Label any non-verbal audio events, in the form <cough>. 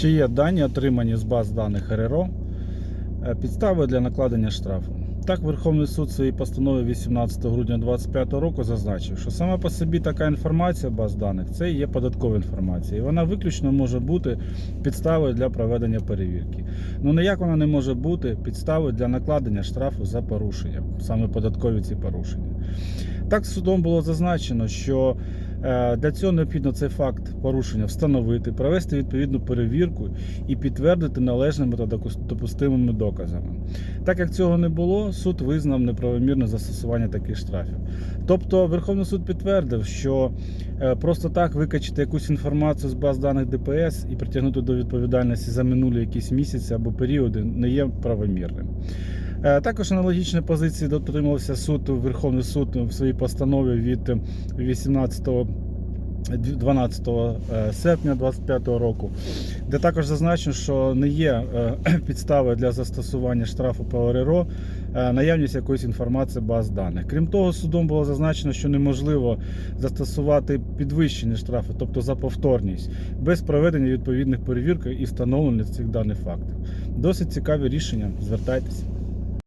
Чи є дані, отримані з баз даних РРО, е, підстави для накладення штрафу? Так, Верховний суд своїй постанові 18 грудня 2025 року зазначив, що сама по собі така інформація баз даних це є податкова інформація, і вона виключно може бути підставою для проведення перевірки. Ну ніяк вона не може бути підставою для накладення штрафу за порушення, саме податкові ці порушення. Так, судом було зазначено, що для цього необхідно цей факт порушення встановити, провести відповідну перевірку і підтвердити належними та допустимими доказами. Так як цього не було, суд визнав неправомірне застосування таких штрафів. Тобто Верховний суд підтвердив, що е, просто так викачати якусь інформацію з баз даних ДПС і притягнути до відповідальності за минулі якісь місяці або періоди не є правомірним. Е, Також аналогічної позиції дотримувався суд Верховний суд в своїй постанові від 18 12 е, серпня 2025 року, де також зазначено, що не є е, <clears throat> підставою для застосування штрафу по РРО наявність якоїсь інформації баз даних. Крім того, судом було зазначено, що неможливо застосувати підвищені штрафи, тобто за повторність, без проведення відповідних перевірок і встановлення цих даних фактів. Досить цікаві рішення. Звертайтеся.